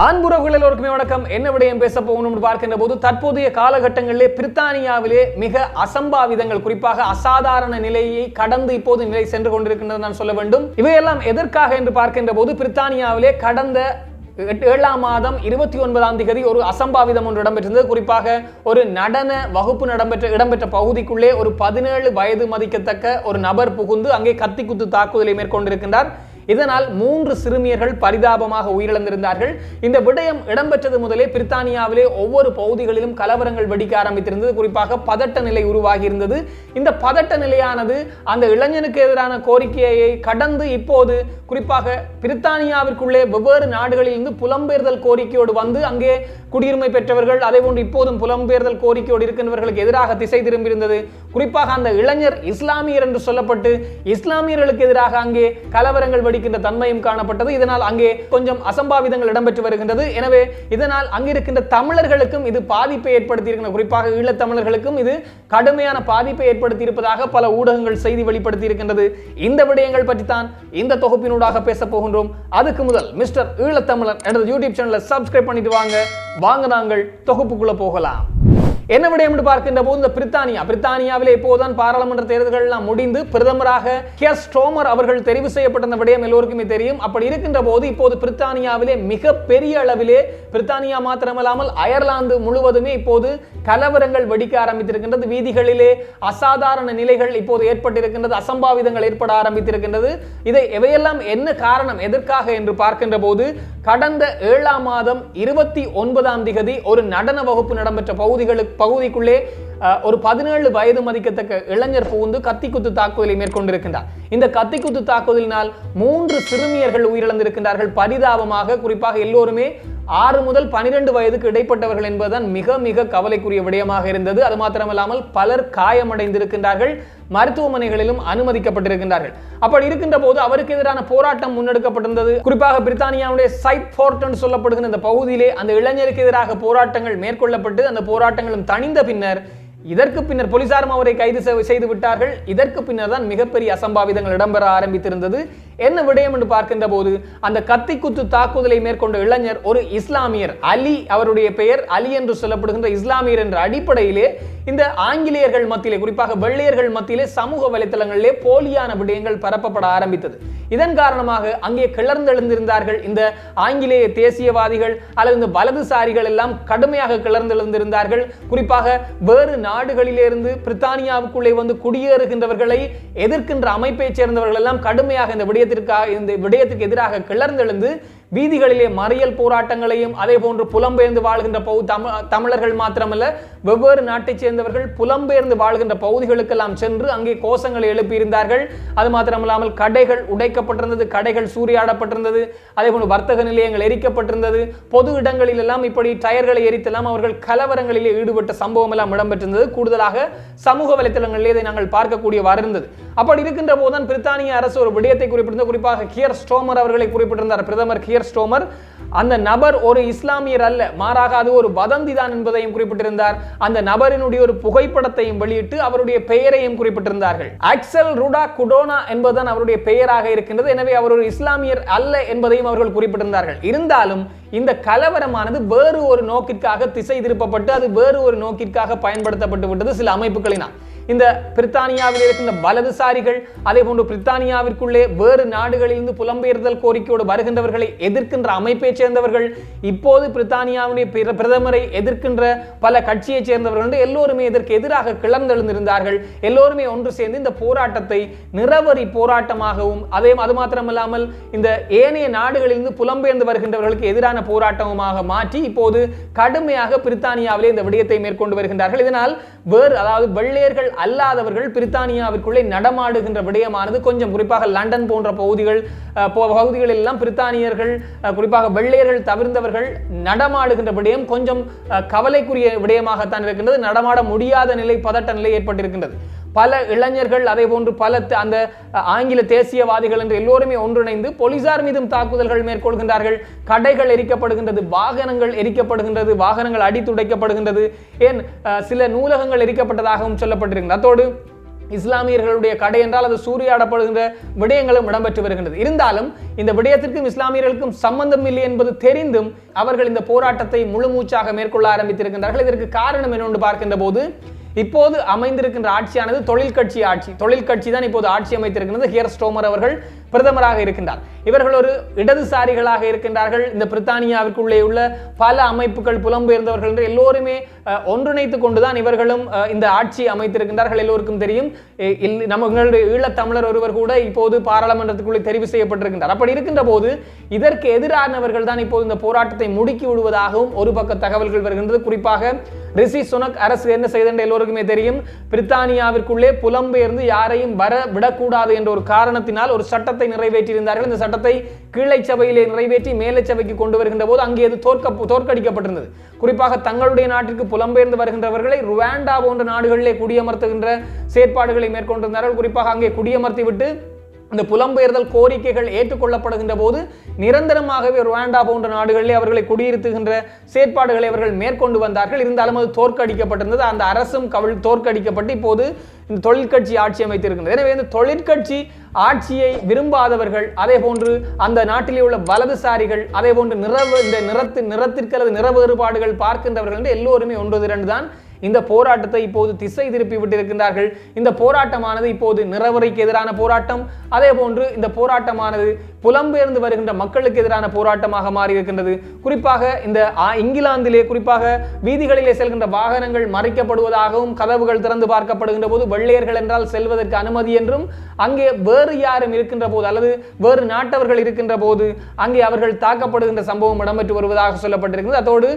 ஆண்புறவுகள் எல்லோருக்குமே வணக்கம். என்ன விடயம் பேச போகணும்னு பார்க்கின்ற போது தற்போதைய காலகட்டங்களிலே பிரித்தானியாவிலே மிக அசம்பாவிதங்கள் குறிப்பாக அசாதாரண நிலையை கடந்து இப்போது நிலை சென்று கொண்டிருக்கின்றது நான் சொல்ல வேண்டும். இவையெல்லாம் எதற்காக என்று பார்க்கின்ற போது பிரித்தானியாவிலே கடந்த எட்டு- ஏழாம் மாதம் இருபத்தி ஒன்பதாம் தேதி ஒரு அசம்பாவிதம் ஒன்று இடம்பெற்றிருந்தது. குறிப்பாக ஒரு நடன வகுப்பு இடம்பெற்ற இடம்பெற்ற பகுதிக்குள்ளே ஒரு பதினேழு வயது மதிக்கத்தக்க ஒரு நபர் புகுந்து அங்கே கத்தி குத்து தாக்குதலை மேற்கொண்டிருக்கின்றார். இதனால் மூன்று சிறுமியர்கள் பரிதாபமாக உயிரிழந்திருந்தார்கள். இந்த விடயம் இடம்பெற்றது முதலே பிரித்தானியாவிலே ஒவ்வொரு பகுதிகளிலும் கலவரங்கள் வெடிக்க ஆரம்பித்திருந்தது. குறிப்பாக பதட்ட நிலை உருவாகி இருந்தது இந்த பதட்ட நிலையானது அந்த இளைஞனுக்கு எதிரான கோரிக்கையை கடந்து இப்போது குறிப்பாக பிரித்தானியாவிற்குள்ளே வெவ்வேறு நாடுகளிலிருந்து புலம்பெயர்தல் கோரிக்கையோடு வந்து அங்கே குடியுரிமை பெற்றவர்கள் அதே போன்று இப்போதும் புலம்பெயர்தல் கோரிக்கையோடு இருக்கின்றவர்களுக்கு எதிராக திசை திரும்பியிருந்தது. குறிப்பாக அந்த இளைஞர் இஸ்லாமியர் என்று சொல்லப்பட்டு இஸ்லாமியர்களுக்கு எதிராக அங்கே கலவரங்கள் வெடிக்கின்ற தன்மையும் காணப்பட்டது. இதனால் அங்கே கொஞ்சம் அசம்பாவிதங்கள் இடம்பெற்று வருகின்றது. எனவே இதனால் அங்கிருக்கின்ற தமிழர்களுக்கும் இது பாதிப்பை ஏற்படுத்தி இருக்கின்ற குறிப்பாக ஈழத்தமிழர்களுக்கும் இது கடுமையான பாதிப்பை ஏற்படுத்தியிருப்பதாக பல ஊடகங்கள் செய்தி வெளிப்படுத்தி இருக்கின்றது இந்த விடயங்கள் பற்றி தான் இந்த தொகுப்பினூடாக பேச போகின்றோம். அதுக்கு முதல் மிஸ்டர் ஈழத்தமிழர் எனது யூடியூப் சேனலை சப்ஸ்கிரைப் பண்ணிட்டு வாங்க. வாங்க நாங்கள் தொகுப்புக்குள்ள போகலாம். என்ன விடயம் என்று பார்க்கின்ற போது இந்த பிரித்தானியா பிரித்தானியாவிலே இப்போதுதான் பாராளுமன்ற தேர்தல்கள் எல்லாம் முடிந்து பிரதமராக கே ஸ்டோமர் அவர்கள் தெரிவு செய்யப்பட்ட விடயம் எல்லோருக்குமே தெரியும். அப்படி இருக்கின்ற போது இப்போது பிரித்தானியாவிலே மிக பெரிய அளவிலே பிரித்தானியா மாத்திரமல்லாமல் அயர்லாந்து முழுவதுமே இப்போது கலவரங்கள் வெடிக்க ஆரம்பித்திருக்கின்றது. வீதிகளிலே அசாதாரண நிலைகள் இப்போது ஏற்பட்டிருக்கின்றது. அசம்பாவிதங்கள் ஏற்பட ஆரம்பித்திருக்கின்றது. இதை எவையெல்லாம் என்ன காரணம் எதற்காக என்று பார்க்கின்ற போது கடந்த ஏழாம் மாதம் இருபத்தி ஒன்பதாம் திகதி ஒரு நடன வகுப்பு நடைபெற்ற பகுதிகளுக்கு பகுதிக்குள்ளே ஒரு பதினேழு வயது மதிக்கத்தக்க இளைஞர் புகுந்து கத்திக்குத்து தாக்குதலை மேற்கொண்டிருக்கின்றார். இந்த கத்திக்குத்து தாக்குதலினால் மூன்று சிறுமியர்கள் உயிரிழந்திருக்கின்றார்கள். பரிதாபமாக குறிப்பாக எல்லோருமே ஆறு முதல் பனிரெண்டு வயதுக்கு இடைப்பட்டவர்கள் என்பதுதான் மிக மிக கவலைக்குரிய விடயமாக இருந்தது. அது மாத்திரமல்லாமல் பலர் காயமடைந்திருக்கின்றார்கள். மருத்துவமனைகளிலும் அனுமதிக்கப்பட்டிருக்கின்றார்கள். அப்படி இருக்கின்ற போது அவருக்கு எதிரான போராட்டம் முன்னெடுக்கப்பட்டிருந்தது. குறிப்பாக பிரித்தானியாவுடைய சைட் ஃபோர்ட் சொல்லப்படுகிற இந்த பகுதியிலே அந்த இளைஞருக்கு எதிராக போராட்டங்கள் மேற்கொள்ளப்பட்டு அந்த போராட்டங்களும் தணிந்த பின்னர் இதற்கு பின்னர் போலீசாரும் அவரை கைது செய்து விட்டார்கள். இதற்கு பின்னர் தான் மிகப்பெரிய அசம்பாவிதங்கள் இடம்பெற ஆரம்பித்திருந்தது. என்ன விடயம் என்று பார்க்கின்ற போது அந்த கத்திக்குத்து தாக்குதலை மேற்கொண்ட இளைஞர் ஒரு இஸ்லாமியர் அலி அவருடைய பெயர் அலி என்று சொல்லப்படுகின்ற இஸ்லாமியர் என்ற அடிப்படையிலே இந்த ஆங்கிலேயர்கள் மத்தியிலே குறிப்பாக வெள்ளையர்கள் மத்தியிலே சமூக வலைத்தளங்களிலே போலியான விடயங்கள் பரப்பப்பட ஆரம்பித்தது. இதன் காரணமாக அங்கே கிளர்ந்தெழுந்திருந்தார்கள் இந்த ஆங்கிலேய தேசியவாதிகள் அல்லது இந்த வலதுசாரிகள் எல்லாம் கடுமையாக கிளர்ந்தெழுந்திருந்தார்கள். குறிப்பாக வேறு நாடுகளிலிருந்து பிரித்தானியாவுக்குள்ளே வந்து குடியேறுகின்றவர்களை எதிர்க்கின்ற அமைப்பைச் சேர்ந்தவர்கள் எல்லாம் கடுமையாக இந்த விடயத்திற்காக இந்த விடயத்துக்கு எதிராக கிளர்ந்தெழுந்து வீதிகளிலே மறியல் போராட்டங்களையும் அதே போன்று புலம்பெயர்ந்து வாழ்கின்ற பகு தமிழ் தமிழர்கள் மாத்திரமல்ல வெவ்வேறு நாட்டைச் சேர்ந்தவர்கள் புலம்பெயர்ந்து வாழ்கின்ற பகுதிகளுக்கெல்லாம் சென்று அங்கே கோஷங்களை எழுப்பியிருந்தார்கள். அது மாத்திரமில்லாமல் கடைகள் உடைக்கப்பட்டிருந்தது கடைகள் சூறையாடப்பட்டிருந்தது அதே போன்று வர்த்தக நிலையங்கள் எரிக்கப்பட்டிருந்தது. பொது இடங்களில் எல்லாம் இப்படி டயர்களை எரித்தெல்லாம் அவர்கள் கலவரங்களிலே ஈடுபட்ட சம்பவம் எல்லாம் இடம்பெற்றிருந்தது. கூடுதலாக சமூக வலைத்தளங்களிலே இதை நாங்கள் பார்க்கக்கூடியவாறு இருந்தது. அப்படி இருக்கின்ற போதுதான் பிரித்தானிய அரசு ஒரு விடயத்தை குறிப்பிட்டிருந்த குறிப்பாக கியர் ஸ்டோமர் அவர்களை குறிப்பிட்டிருந்தார். பிரதமர் கியர் ஸ்டோமர் அந்த நபர் ஒரு இஸ்லாமியர் அல்ல. மாறாக அது ஒரு வதந்தி தான் என்பதையும் குறிப்பிட்டிருந்தார். அந்த நபரினுடைய ஒரு புகைப்படத்தையும் வெளியிட்டு அவருடைய பெயரையும் குறிப்பிட்டிருந்தார்கள். அக்சல் ருடா குடோனா என்பதுதான் அவருடைய பெயராக இருக்கின்றது. எனவே அவர் ஒரு இஸ்லாமியர் அல்ல என்பதையும் அவர்கள் குறிப்பிட்டிருந்தார்கள். இருந்தாலும் இந்த கலவரமானது வேறு ஒரு நோக்கிற்காக திசை திருப்பப்பட்டு அது வேறு ஒரு நோக்கிற்காக பயன்படுத்தப்பட்டு விட்டது சில அமைப்புகளினால். இந்த பிரித்தானியாவில் இருக்கின்ற வலதுசாரிகள் அதே போன்று பிரித்தானியாவிற்குள்ளே வேறு நாடுகளிலிருந்து புலம்பெயர்தல் கோரிக்கையோடு வருகின்றவர்களை எதிர்க்கின்ற அமைப்பைச் சேர்ந்தவர்கள் இப்போது பிரித்தானியாவுடைய பிரதமரை எதிர்க்கின்ற பல கட்சியைச் சேர்ந்தவர்கள் எல்லோருமே இதற்கு எதிராக கிளர்ந்தெழுந்திருந்தார்கள். எல்லோருமே ஒன்று சேர்ந்து இந்த போராட்டத்தை நிறவரி போராட்டமாகவும் அதே அது மாத்திரமல்லாமல் இந்த ஏனைய நாடுகளிலிருந்து புலம்பெயர்ந்து வருகின்றவர்களுக்கு எதிரான போராட்டமாக மாற்றி இப்போது கடுமையாக பிரித்தானியாவிலே இந்த விடயத்தை மேற்கொண்டு வருகின்றார்கள். இதனால் வேறு அதாவது வெள்ளையர்கள் அல்லாதவர்கள் பிரித்தானியாவிற்குள்ளே நடமாடுகின்ற விடயமானது கொஞ்சம் குறிப்பாக லண்டன் போன்ற பகுதிகள் போ- பகுதிகளில் எல்லாம் பிரித்தானியர்கள் குறிப்பாக வெள்ளையர்கள் தவிர்ந்தவர்கள் நடமாடுகின்ற விடயம் கொஞ்சம் கவலைக்குரிய விடயமாகத்தான் இருக்கின்றது. நடமாட முடியாத நிலை பதட்ட நிலை ஏற்பட்டிருக்கின்றது. பல இளைஞர்கள் அதே போன்று பல அந்த ஆங்கில தேசியவாதிகள் என்று எல்லோருமே ஒன்றிணைந்து போலீசார் மீதும் தாக்குதல்கள் மேற்கொள்கின்றார்கள். கடைகள் எரிக்கப்படுகின்றது வாகனங்கள் எரிக்கப்படுகின்றது வாகனங்கள் அடித்துடைக்கப்படுகின்றது ஏன் சில நூலகங்கள் எரிக்கப்பட்டதாகவும் சொல்லப்பட்டிருக்கின்றது அத்தோடு இஸ்லாமியர்களுடைய கடை என்றால் அது சூறையாடப்படுகின்ற விடயங்களும் இடம்பெற்று வருகின்றது. இருந்தாலும் இந்த விடயத்திற்கும் இஸ்லாமியர்களுக்கும் சம்பந்தம் இல்லை என்பது தெரிந்தும் அவர்கள் இந்த போராட்டத்தை முழுமூச்சாக மேற்கொள்ள ஆரம்பித்திருக்கின்றார்கள். இதற்கு காரணம் என்னென்று பார்க்கின்ற போது இப்போது அமைந்திருக்கின்ற ஆட்சியானது தொழில் கட்சி ஆட்சி. தொழில் கட்சி தான் இப்போது ஆட்சி அமைத்திருக்கிறது ஹியர் ஸ்டோமர் அவர்கள் பிரதமராக இருக்கின்றார். இவர்கள் ஒரு இடதுசாரிகளாக இருக்கின்றார்கள். இந்த பிரித்தானியாவிற்குள்ளே உள்ள பல அமைப்புகள் புலம்பெயர்ந்தவர்கள் என்று எல்லோருமே ஒன்றிணைத்து கொண்டுதான் இவர்களும் இந்த ஆட்சி அமைத்திருக்கின்றார்கள் எல்லோருக்கும் தெரியும். இல்- நம்மளுடைய ஈழத்தமிழர் ஒருவர் கூட இப்போது பாராளுமன்றத்துக்குள்ளே தெரிவு செய்யப்பட்டிருக்கின்றார். அப்படி இருக்கின்ற போது இதற்கு எதிரானவர்கள் தான் இப்போது இந்த போராட்டத்தை முடுக்கி விடுவதாகவும் ஒரு பக்க தகவல்கள் வருகின்றது. குறிப்பாக ரிஷி சுனக் அரசு என்ன செய்தென்று எல்லோருக்குமே தெரியும். பிரித்தானியாவிற்குள்ளே புலம்பெயர்ந்து யாரையும் வர விடக்கூடாது என்ற ஒரு காரணத்தினால் ஒரு சட்டத்தை நிறைவேற்றியிருந்தார்கள். இந்த சட்டத்தை கீழை சபையிலே நிறைவேற்றி மேலை சபைக்கு கொண்டு வருகின்ற போது அங்கே அது தோற்க தோற்கடிக்கப்பட்டிருந்தது. குறிப்பாக தங்களுடைய நாட்டிற்கு புலம்பெயர்ந்து வருகின்றவர்களை ருவாண்டா போன்ற நாடுகளிலே குடியமர்த்துகின்ற செயற்பாடுகளை மேற்கொண்டிருந்தார்கள். குறிப்பாக அங்கே குடியமர்த்தி விட்டு இந்த புலம்பெயர்தல் கோரிக்கைகள் ஏற்றுக்கொள்ளப்படுகின்ற போது நிரந்தரமாகவே ருவாண்டா போன்ற நாடுகளிலே அவர்களை குடியிருத்துகின்ற செயற்பாடுகளை அவர்கள் மேற்கொண்டு வந்தார்கள். இருந்தாலும் அது தோற்கடிக்கப்பட்டிருந்தது. அந்த அரசும் கவிழ் தோற்கடிக்கப்பட்டு இப்போது இந்த தொழிற்கட்சி ஆட்சி அமைத்திருக்கிறது எனவே இந்த தொழிற்கட்சி ஆட்சியை விரும்பாதவர்கள் அதே போன்று அந்த நாட்டிலே உள்ள வலதுசாரிகள் அதே போன்று நிறவு இந்த நிறத்து நிறத்திற்கு அல்லது நிற வேறுபாடுகள் பார்க்கின்றவர்கள் என்று எல்லோருமே ஒன்று திரண்டு தான் இந்த போராட்டத்தை இப்போது திசை திருப்பி விட்டிருக்கின்றார்கள். இந்த போராட்டமானது இப்போது நிறவரைக்கு எதிரான போராட்டம். அதே போன்று இந்த போராட்டமானது புலம்பெயர்ந்து வருகின்ற மக்களுக்கு எதிரான போராட்டமாக மாறி இருக்கின்றது குறிப்பாக இந்த இங்கிலாந்திலே குறிப்பாக வீதிகளிலே செல்கின்ற வாகனங்கள் மறைக்கப்படுவதாகவும் கதவுகள் திறந்து பார்க்கப்படுகின்ற போது வெள்ளையர்கள் என்றால் செல்வதற்கு அனுமதி என்றும் அங்கே வேறு யாரும் இருக்கின்ற போது அல்லது வேறு நாட்டவர்கள் இருக்கின்ற போது அங்கே அவர்கள் தாக்கப்படுகின்ற சம்பவம் இடம்பெற்று வருவதாக சொல்லப்பட்டிருக்கிறது. அதோடு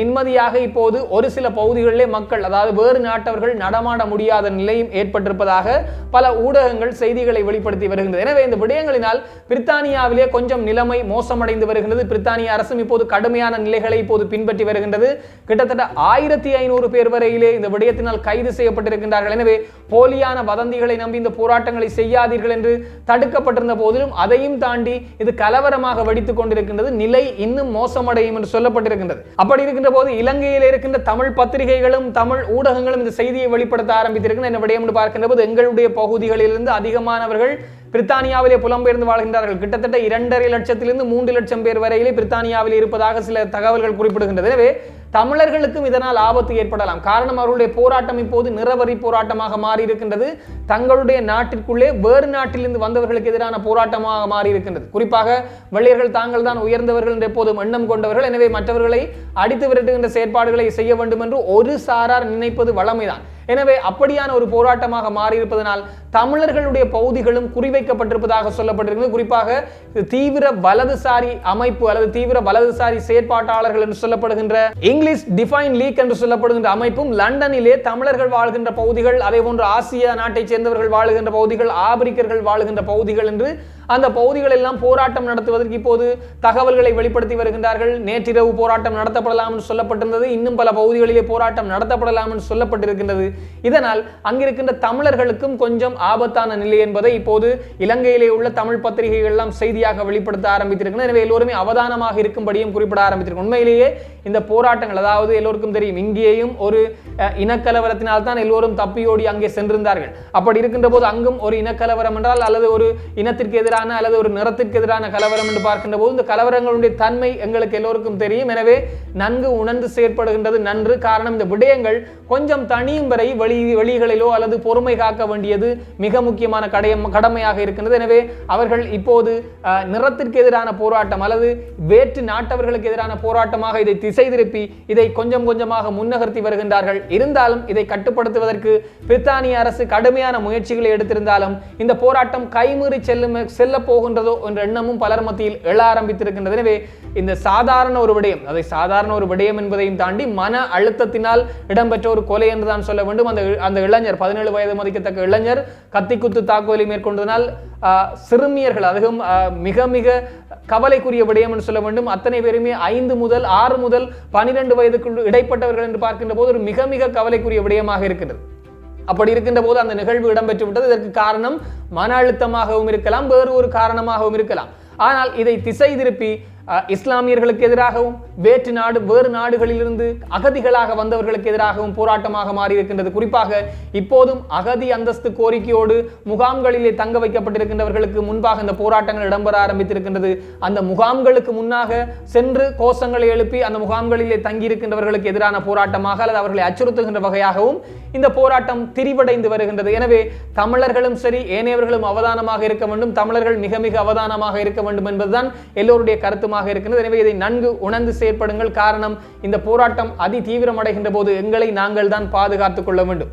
நிம்மதியாக இப்போது ஒரு சில பகுதிகளிலே மக்கள் அதாவது வேறு நாட்டவர்கள் நடமாட முடியாத நிலையும் ஏற்பட்டிருப்பதாக பல ஊடகங்கள் செய்திகளை வெளிப்படுத்தி வருகின்றது. எனவே இந்த விடயங்களினால் பிரித்தானியாவிலே கொஞ்சம் நிலைமை மோசமடைந்து வருகின்றது. பிரித்தானிய அரசும் இப்போது கடுமையான நிலைகளை இப்போது பின்பற்றி வருகின்றது. கிட்டத்தட்ட ஆயிரத்தி ஐநூறு பேர் வரையிலே இந்த விடயத்தினால் கைது செய்யப்பட்டிருக்கின்றார்கள். எனவே போலியான வதந்திகளை நம்பி இந்த போராட்டங்களை செய்யாதீர்கள் என்று தடுக்கப்பட்டிருந்த போதிலும் அதையும் தாண்டி இது கலவரமாக வெடித்துக் கொண்டிருக்கின்றது. நிலை இன்னும் மோசமடையும் என்று சொல்லப்பட்டிருக்கின்றது. அப்படி இருக்கின்ற போது இலங்கையில் இருக்கின்ற தமிழ் பத்திரிகைகளும் தமிழ் ஊடகங்களும் இந்த செய்தியை வெளிப்படுத்த ஆரம்பித்திருக்கின்றன. என்ன விடயம் என்று பார்க்கின்ற போது எங்களுடைய பகுதிகளிலிருந்து அதிகமானவர்கள் பிரித்தானியாவிலே புலம்பெயர்ந்து வாழ்கின்றார்கள். கிட்டத்தட்ட இரண்டரை லட்சத்திலிருந்து மூன்று லட்சம் பேர் வரையிலே பிரித்தானியாவில் இருப்பதாக சில தகவல்கள் குறிப்பிடுகின்றது. எனவே தமிழர்களுக்கும் இதனால் ஆபத்து ஏற்படலாம். காரணம் அவர்களுடைய போராட்டம் இப்போது நிறவரி போராட்டமாக மாறி இருக்கின்றது தங்களுடைய நாட்டிற்குள்ளே வேறு நாட்டிலிருந்து வந்தவர்களுக்கு எதிரான போராட்டமாக மாறி இருக்கின்றது குறிப்பாக வெள்ளையர்கள் தாங்கள் தான் உயர்ந்தவர்கள் என்று எப்போதும் எண்ணம் கொண்டவர்கள். எனவே மற்றவர்களை அடித்து விரட்டுகின்ற செயற்பாடுகளை செய்ய வேண்டும் என்று ஒரு சாரார் நினைப்பது வளமைதான் எனவே அப்படியான ஒரு போராட்டமாக மாறியிருப்பதனால் தமிழர்களுடைய பகுதிகளும் குறிவைக்கப்பட்டிருப்பதாக சொல்லப்பட்டிருக்கிறது. குறிப்பாக தீவிர வலதுசாரி அமைப்பு அல்லது தீவிர வலதுசாரி செயற்பாட்டாளர்கள் என்று சொல்லப்படுகின்ற இங்கிலீஷ் டிஃபைன் லீக் என்று சொல்லப்படுகின்ற அமைப்பும் லண்டனிலே தமிழர்கள் வாழ்கின்ற பகுதிகள் அதே போன்று ஆசிய நாட்டைச் சேர்ந்தவர்கள் வாழுகின்ற பகுதிகள் ஆப்பிரிக்கர்கள் வாழுகின்ற பகுதிகள் என்று அந்த பகுதிகள் எல்லாம் போராட்டம் நடத்துவதற்கு இப்போது தகவல்களை வெளிப்படுத்தி வருகின்றார்கள். நேற்றிரவு போராட்டம் நடத்தப்படலாம் என்று சொல்லப்பட்டிருந்தது. இன்னும் பல பகுதிகளிலே போராட்டம் நடத்தப்படலாம் என்று சொல்லப்பட்டிருக்கின்றது. இதனால் அங்கிருக்கின்ற தமிழர்களுக்கும் கொஞ்சம் ஆபத்தான நிலை என்பதை இப்போது இலங்கையிலே உள்ள தமிழ் பத்திரிகைகள் எல்லாம் செய்தியாக வெளிப்படுத்த ஆரம்பித்திருக்கின்றன. எனவே எல்லோருமே அவதானமாக இருக்கும்படியும் குறிப்பிட ஆரம்பித்திருக்கும் உண்மையிலேயே இந்த போராட்டங்கள் அதாவது எல்லோருக்கும் தெரியும் இங்கேயும் ஒரு இனக்கலவரத்தினால் தான் எல்லோரும் தப்பியோடி அங்கே சென்றிருந்தார்கள். அப்படி இருக்கின்ற போது அங்கும் ஒரு இனக்கலவரம் என்றால் அல்லது ஒரு இனத்திற்கு எதிராக எதிரான அல்லது ஒரு நிறத்திற்கு எதிரான கலவரம் என்று பார்க்கின்ற போது இந்த கலவரங்களுடைய தன்மை எங்களுக்கு எல்லோருக்கும் தெரியும். எனவே நன்கு உணர்ந்து செயற்படுகின்றது நன்று. காரணம் இந்த விடயங்கள் கொஞ்சம் தனியும் வரை வெளி வெளிகளிலோ அல்லது பொறுமை காக்க வேண்டியது மிக முக்கியமான கடையம் கடமையாக இருக்கின்றது. எனவே அவர்கள் இப்போது நிறத்திற்கு எதிரான போராட்டம் அல்லது வேற்று நாட்டவர்களுக்கு எதிரான போராட்டமாக இதை திசை திருப்பி இதை கொஞ்சம் கொஞ்சமாக முன்னகர்த்தி வருகின்றார்கள். இருந்தாலும் இதை கட்டுப்படுத்துவதற்கு பிரித்தானிய அரசு கடுமையான முயற்சிகளை எடுத்திருந்தாலும் இந்த போராட்டம் கைமீறி செல்லும் செல்ல போகின்றதோ என்ற எண்ணமும் பலர் மத்தியில் எழ ஆரம்பித்திருக்கின்றது. எனவே இந்த சாதாரண ஒரு விடயம் அதை சாதாரண ஒரு விடயம் என்பதையும் தாண்டி மன அழுத்தத்தினால் இடம்பெற்ற ஒரு கொலை என்று தான் சொல்ல வேண்டும். அந்த அந்த இளைஞர் பதினேழு வயது மதிக்கத்தக்க இளைஞர் கத்திக்குத்து தாக்குதலை மேற்கொண்டதனால் சிறுமியர்கள் அதுவும் மிக மிக கவலைக்குரிய விடயம் என்று சொல்ல வேண்டும். அத்தனை பேருமே ஐந்து முதல் ஆறு முதல் பனிரெண்டு வயதுக்குள் இடைப்பட்டவர்கள் என்று பார்க்கின்ற போது ஒரு மிக மிக கவலைக்குரிய விடயமாக இருக்கிறது அப்படி இருக்கின்ற போது அந்த நிகழ்வு இடம்பெற்று விட்டது. இதற்கு காரணம் மன அழுத்தமாகவும் இருக்கலாம் வேறு ஒரு காரணமாகவும் இருக்கலாம். ஆனால் இதை திசை திருப்பி இஸ்லாமியர்களுக்கு எதிராகவும் வேற்று நாடு வேறு நாடுகளிலிருந்து அகதிகளாக வந்தவர்களுக்கு எதிராகவும் போராட்டமாக மாறியிருக்கின்றது. குறிப்பாக இப்போதும் அகதி அந்தஸ்து கோரிக்கையோடு முகாம்களிலே தங்க வைக்கப்பட்டிருக்கின்றவர்களுக்கு முன்பாக இந்த போராட்டங்கள் இடம்பெற ஆரம்பித்திருக்கின்றது. அந்த முகாம்களுக்கு முன்னாக சென்று கோஷங்களை எழுப்பி அந்த முகாம்களிலே தங்கியிருக்கின்றவர்களுக்கு எதிரான போராட்டமாக அல்லது அவர்களை அச்சுறுத்துகின்ற வகையாகவும் இந்த போராட்டம் திரிவடைந்து வருகின்றது. எனவே தமிழர்களும் சரி ஏனையவர்களும் அவதானமாக இருக்க வேண்டும். தமிழர்கள் மிக மிக அவதானமாக இருக்க வேண்டும் என்பதுதான் எல்லோருடைய கருத்து கருத்துமாக இருக்கின்றது. எனவே இதை நன்கு உணர்ந்து செயற்படுங்கள். காரணம் இந்த போராட்டம் அதி தீவிரமடைகின்ற போது எங்களை நாங்கள் தான் பாதுகாத்துக் கொள்ள வேண்டும்.